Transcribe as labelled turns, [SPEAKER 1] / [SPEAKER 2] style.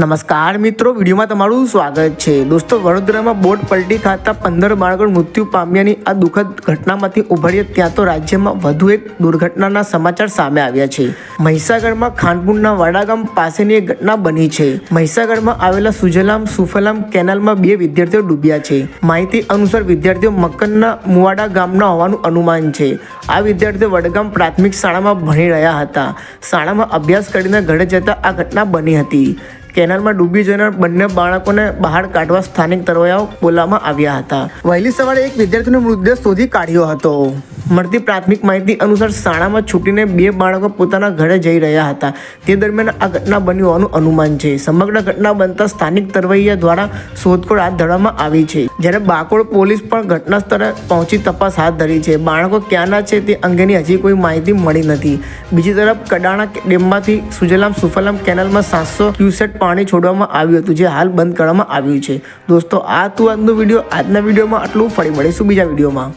[SPEAKER 1] નમસ્કાર મિત્રો, વિડીયોમાં તમારું સ્વાગત છે. દોસ્તો, વડોદરામાં બોટ પલટી ખાતા પંદર બાળકો મૃત્યુ પામ્યાની આ દુઃખદ ઘટનામાંથી ઉભરીએ ત્યાં તો રાજ્યમાં વધુ એક દુર્ઘટનાના સમાચાર સામે આવ્યા છે. મહીસાગરમાં ખાનપુરના વાડાગામ પાસેની એક ઘટના બની છે. મહીસાગરમાં આવેલા સુજલામ સુફલામ કેનાલમાં બે વિદ્યાર્થીઓ ડૂબ્યા છે. માહિતી અનુસાર વિદ્યાર્થીઓ મક્કનના મુવાડા ગામના હોવાનું અનુમાન છે. આ વિદ્યાર્થીઓ વડગામ પ્રાથમિક શાળામાં ભણી રહ્યા હતા. શાળામાં અભ્યાસ કરીને ઘરે જતા આ ઘટના બની હતી. કેનાલમાં ડૂબી જનાર બંને બાળકોને બહાર કાઢવા સ્થાનિક તરવૈયાઓ બોલાવવામાં આવ્યા હતા. વહેલી સવારે એક વિદ્યાર્થીનો મૃતદેહ શોધી કાઢ્યો હતો. મળતી પ્રાથમિક માહિતી અનુસાર શાળામાં છૂટીને બે બાળકો પોતાના ઘરે જઈ રહ્યા હતા. તે દરમિયાન આ ઘટના બની હોવાનું અનુમાન છે. સમગ્ર ઘટના બનતા સ્થાનિક તરવૈયા દ્વારા શોધખોળ હાથ ધરવામાં આવી છે. જ્યારે બાકોડ પોલીસ પણ ઘટના સ્થળે પહોંચી તપાસ હાથ ધરી છે. બાળકો ક્યાંના છે તે અંગેની હજી કોઈ માહિતી મળી નથી. બીજી તરફ, કડાણા ડેમમાંથી સુજલામ સુફલામ કેનાલમાં સાતસો ક્યુસેટ પાણી છોડવામાં આવ્યું હતું, જે હાલ બંધ કરવામાં આવ્યું છે. દોસ્તો, આ તું આજનો વીડિયો. આજના વિડીયોમાં આટલું. ફરી મળીશું બીજા વિડીયોમાં.